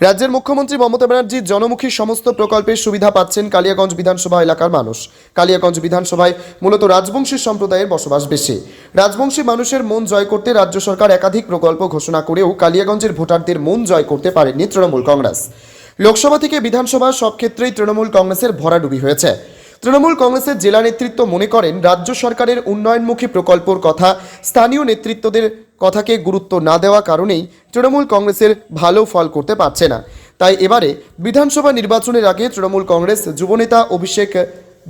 রাজ্যের মুখ্যমন্ত্রী মমতা ব্যানার্জি জনমুখী সমস্ত প্রকল্পের সুবিধা পাচ্ছেন কালিয়াগঞ্জ বিধানসভা এলাকার মানুষ। কালিয়াগঞ্জ বিধানসভায় মূলত রাজবংশী সম্প্রদায়ের বসবাস বেশি। রাজবংশী মানুষের মন জয় করতে রাজ্য সরকার একাধিক প্রকল্প ঘোষণা করেও কালিয়াগঞ্জের ভোটারদের মন জয় করতে পারেনি তৃণমূল কংগ্রেস। লোকসভা থেকে বিধানসভা সব ক্ষেত্রেই তৃণমূল কংগ্রেসের ভরাডুবি হয়েছে। তৃণমূল কংগ্রেসের জেলা নেতৃত্ব মনে করেন রাজ্য সরকারের উন্নয়নমুখী প্রকল্পর কথা, স্থানীয় নেতৃত্বদের কথাকে গুরুত্ব না দেওয়া কারণেই তৃণমূল কংগ্রেসের ভালো ফল করতে পারছে না। তাই এবারে বিধানসভা নির্বাচনের আগে তৃণমূল কংগ্রেস যুবনেতা অভিষেক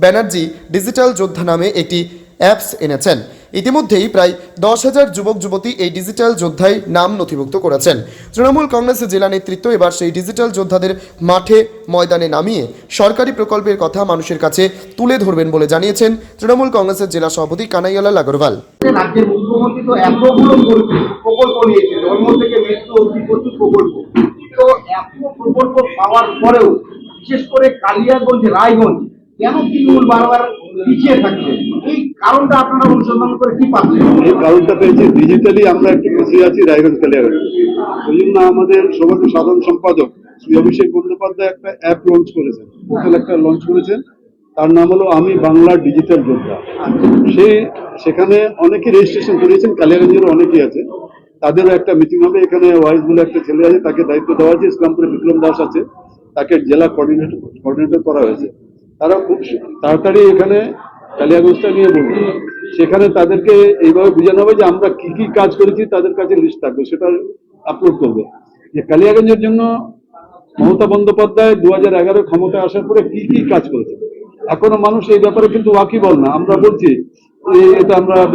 ব্যানার্জি ডিজিটাল যোদ্ধা নামে একটি অ্যাপস এনেছেন। ইতিমধ্যেই প্রায় দশ হাজার যুবক যুবতী এই ডিজিটাল যোদ্ধায় নাম নথিভুক্ত করেছেন। তৃণমূল কংগ্রেসের জেলা নেতৃত্ব এবার সেই ডিজিটাল যোদ্ধাদের মাঠে ময়দানে নামিয়ে সরকারি প্রকল্পের কথা মানুষের কাছে তুলে ধরবেন বলে জানিয়েছেন তৃণমূল কংগ্রেসের জেলা সভাপতি কানাইয়ালাল আগরওয়াল। বিশেষ করে কালিয়াগঞ্জ, রায়গঞ্জ, কেন তৃণমূল বারবার পিছিয়ে থাকছে? কারণটা আপনারা অনুসন্ধান করে কি পাচ্ছেন? এই কারণটা পেয়েছি। ডিজিটালি আমরা একটু আছি রায়গঞ্জ কালিয়াগঞ্জ ওই জন্য আমাদের সাধারণ সম্পাদক, শ্রী অভিষেক বন্দ্যোপাধ্যায় একটা অ্যাপ লঞ্চ করেছেন। একটা লঞ্চ করেছেন। তার নাম হলো আমি বাংলা ডিজিটাল যোদ্ধা সে সেখানে অনেকে রেজিস্ট্রেশন করিয়েছেন কালিয়াগঞ্জের অনেকেই আছে। তাদেরও একটা মিটিং হবে। এখানে ওয়াইস বলে একটা ছেলে আছে, তাকে দায়িত্ব দেওয়া আছে ইসলামপুরে বিক্রম দাস আছে। তাকে জেলা কোঅর্ডিনেটর কোঅর্ডিনেটর করা হয়েছে। তারা খুব তাড়াতাড়ি এখানে কালিয়াগঞ্জটা নিয়ে বলবে সেখানে তাদেরকে এইভাবে বোঝানো হবে যে আমরা কি কি কাজ করেছি তাদের কাছে লিস্ট থাকবে সেটা আপলোড করবে। যে কালিয়াগঞ্জের জন্য মমতা বন্দ্যোপাধ্যায় দু হাজার এগারো ক্ষমতায় আসার পরে কি কি কাজ করেছে। এখনও মানুষ এই ব্যাপারে কিন্তু ওয়াকিবল না। আমরা বলছি এটা আমরা আহ,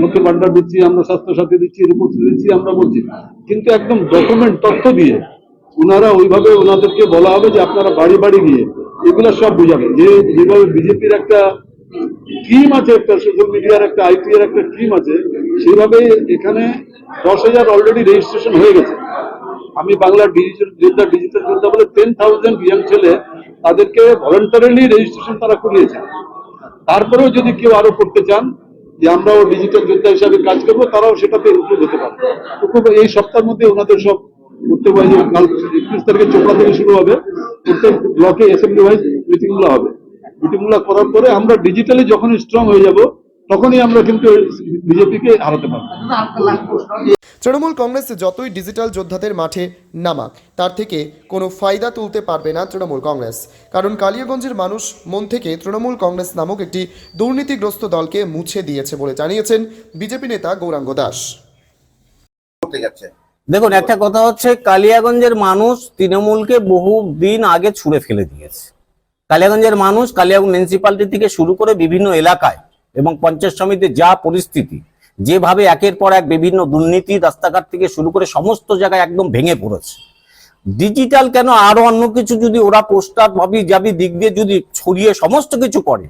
লক্ষ্মীর ভান্ডার দিচ্ছি আমরা স্বাস্থ্য সাথী দিচ্ছি রূপশ্রী দিচ্ছি আমরা বলছি। কিন্তু একদম ডকুমেন্ট তথ্য দিয়ে ওনারা ওইভাবে ওনাদেরকে বলা হবে যে আপনারা বাড়ি বাড়ি গিয়ে এগুলো সব বুঝাবেন। যে যেভাবে বিজেপির একটা টিম আছে একটা সোশ্যাল মিডিয়ার একটা আইটি এর একটা টিম আছে, সেইভাবে এখানে দশ হাজার অলরেডি রেজিস্ট্রেশন হয়ে গেছে। আমি বাংলা ডিজিটাল যোদ্ধা ডিজিটাল যোদ্ধা বলে টেন থাউজেন্ড ইয়াং ছেলে তাদেরকে ভলেন্টারিলি রেজিস্ট্রেশন তারা করিয়েছে। তারপরেও যদি কেউ আরও করতে চান, যে আমরাও ডিজিটাল যোদ্ধা হিসাবে কাজ করব, তারাও সেটাতে ইনক্লুড হতে পারে খুব এই সপ্তাহের মধ্যে ওনাদের সব করতে পারে, যে কাল একত্রিশ তারিখে চোপড়া থেকে শুরু হবে, প্রত্যেক ব্লকে অ্যাসেম্বলি ওয়াইজ মিটিংগুলো হবে। মিটিং করার পরে আমরা ডিজিটালি যখন স্ট্রং হয়ে যাব তখনই আমরা কিন্তু বিজেপিকে হারাতে পারব। তৃণমূল কংগ্রেস যতই ডিজিটাল যোদ্ধাদের মাঠে নামাক তার থেকে কোনো ফায়দা তুলতে পারবে না তৃণমূল কংগ্রেস। কারণ কালিয়াগঞ্জের মানুষ মন থেকে তৃণমূল কংগ্রেস নামক একটি দুর্নীতিগ্রস্ত দলকে মুছে দিয়েছে বলে জানিয়েছেন বিজেপি নেতা গৌরাঙ্গ দাস। দেখুন একটা কথা হচ্ছে কালিয়াগঞ্জের মানুষ তৃণমূলকে বহু দিন আগে ছুঁড়ে ফেলে দিয়েছে। কালিয়াগঞ্জের মানুষ কালিয়াগঞ্জ মিউনিসিপালিটি থেকে শুরু করে বিভিন্ন এলাকায় এবং পঞ্চায়েত সমিতির যা পরিস্থিতি, যেভাবে একের পর এক বিভিন্ন দুর্নীতি, রাস্তাঘাট থেকে শুরু করে সমস্ত জায়গায় একদম ভেঙে পড়েছে। ডিজিটাল কেন আরও অন্য কিছু যদি ওরা পোস্টার, ভাবি যাবি দিক দিয়ে যদি ছড়িয়ে সমস্ত কিছু করে,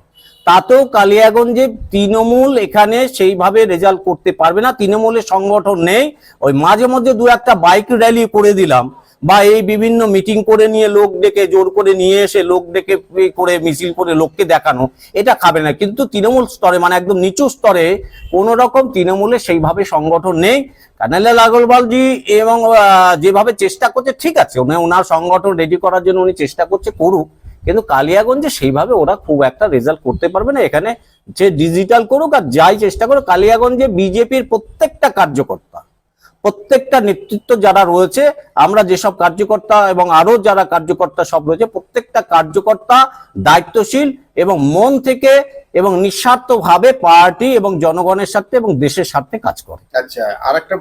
তাতেও কালিয়াগঞ্জে তৃণমূল এখানে সেইভাবে রেজাল্ট করতে পারবে না। তৃণমূলের সংগঠন নেই। ওই মাঝে মধ্যে দু একটা বাইক র্যালি করে দিলাম। বা এই বিভিন্ন মিটিং করে নিয়ে লোক ডেকে জোর করে নিয়ে এসে লোক ডেকে করে মিছিল করে লোককে দেখানো, এটা খাবে না। কিন্তু তৃণমূল স্তরে মানে একদম নিচু স্তরে কোন রকম তৃণমূলের সেইভাবে সংগঠন নেই। কানাইলাল আগরওয়ালজি এবং যেভাবে চেষ্টা করছে, ঠিক আছে ওনার সংগঠন রেডি করার জন্য উনি চেষ্টা করছে, করুক। কিন্তু কালিয়াগঞ্জে সেইভাবে ওরা খুব একটা রেজাল্ট করতে পারবে না। এখানে যে ডিজিটাল করুক আর যাই চেষ্টা করুক, কালিয়াগঞ্জে বিজেপির প্রত্যেকটা কার্যকর্তা প্রত্যেকটা নেতৃত্ব যারা রয়েছে, আমরা যেসব কার্যকর্তা এবং আরও যারা কার্যকর্তা সব রয়েছে, প্রত্যেকটা কার্যকর্তা দায়িত্বশীল এবং মন থেকে এবং নিঃস্বার্থ ভাবে পার্টি এবং জনগণের স্বার্থে এবং দেশের স্বার্থে কাজ করে। আচ্ছা আর একটা